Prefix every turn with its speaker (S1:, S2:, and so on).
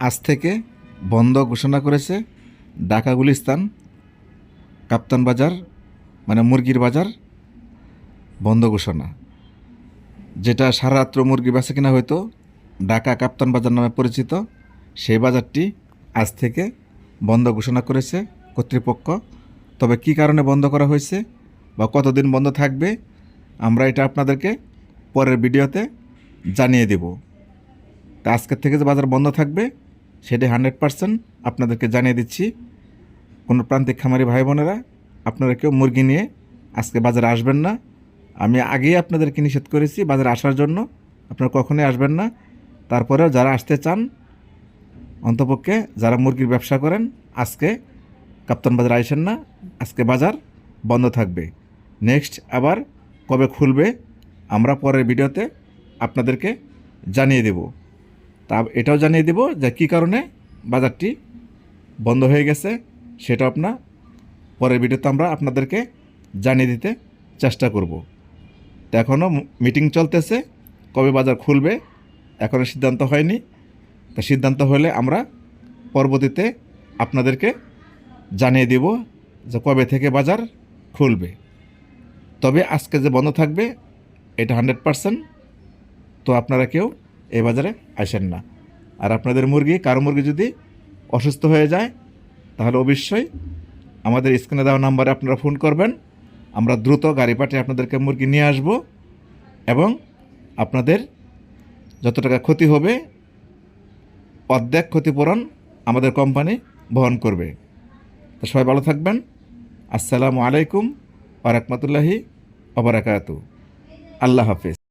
S1: আজ থেকে বন্ধ ঘোষণা করেছে ঢাকা গুলিস্তান, কাপ্তান বাজার মানে মুরগির বাজার, বন্ধ ঘোষণা। যেটা সারারাত্র মুরগি বেচা কিনা হয়তো, ঢাকা কাপ্তান বাজার নামে পরিচিত, সেই বাজারটি আজ থেকে বন্ধ ঘোষণা করেছে কর্তৃপক্ষ। তবে কি কারণে বন্ধ করা হয়েছে বা কতদিন বন্ধ থাকবে, আমরা এটা আপনাদেরকে পরের ভিডিওতে জানিয়ে দেব। তা আজকের থেকে যে বাজার বন্ধ থাকবে সেটি হান্ড্রেড পারসেন্ট আপনাদেরকে জানিয়ে দিচ্ছি। কোনো প্রান্তিক খামারি ভাই বোনেরা, আপনারা কেউ মুরগি নিয়ে আজকে বাজারে আসবেন না। আমি আগেই আপনাদেরকে নিষেধ করেছি বাজারে আসার জন্য। আপনারা কখনোই আসবেন না। তারপরেও যারা আসতে চান, অন্তপক্ষে যারা মুরগির ব্যবসা করেন, আজকে কাপ্তান বাজার আইসেন না। আজকে বাজার বন্ধ থাকবে। নেক্সট আবার কবে খুলবে, আমরা পরের ভিডিওতে আপনাদেরকে জানিয়ে দেব। তা এটাও জানিয়ে দেব যে কী কারণে বাজারটি বন্ধ হয়ে গেছে, সেটা আপনার পরের ভিডিওতে আমরা আপনাদেরকে জানিয়ে দিতে চেষ্টা করব। তো এখনও মিটিং চলতেছে, কবে বাজার খুলবে এখনও সিদ্ধান্ত হয়নি। তা সিদ্ধান্ত হলে আমরা পরবর্তীতে আপনাদেরকে জানিয়ে দিব যে কবে থেকে বাজার খুলবে। তবে আজকে যে বন্ধ থাকবে, এটা হান্ড্রেড পারসেন্ট। তো আপনারা কেউ এই বাজারে আসেন না। আর আপনাদের মুরগি, কারও মুরগি যদি অসুস্থ হয়ে যায়, তাহলে অবশ্যই আমাদের স্ক্রিনে দেওয়া নাম্বারে আপনারা ফোন করবেন। আমরা দ্রুত গাড়ি পাঠিয়ে আপনাদেরকে মুরগি নিয়ে আসব এবং আপনাদের যত টাকা ক্ষতি হবে, অর্ধেক ক্ষতিপূরণ আমাদের কোম্পানি বহন করবে। তো সবাই ভালো থাকবেন। আসসালামু আলাইকুম ওরহমতুল্লাহি ওবরাকাতু আল্লাহ হাফিজ।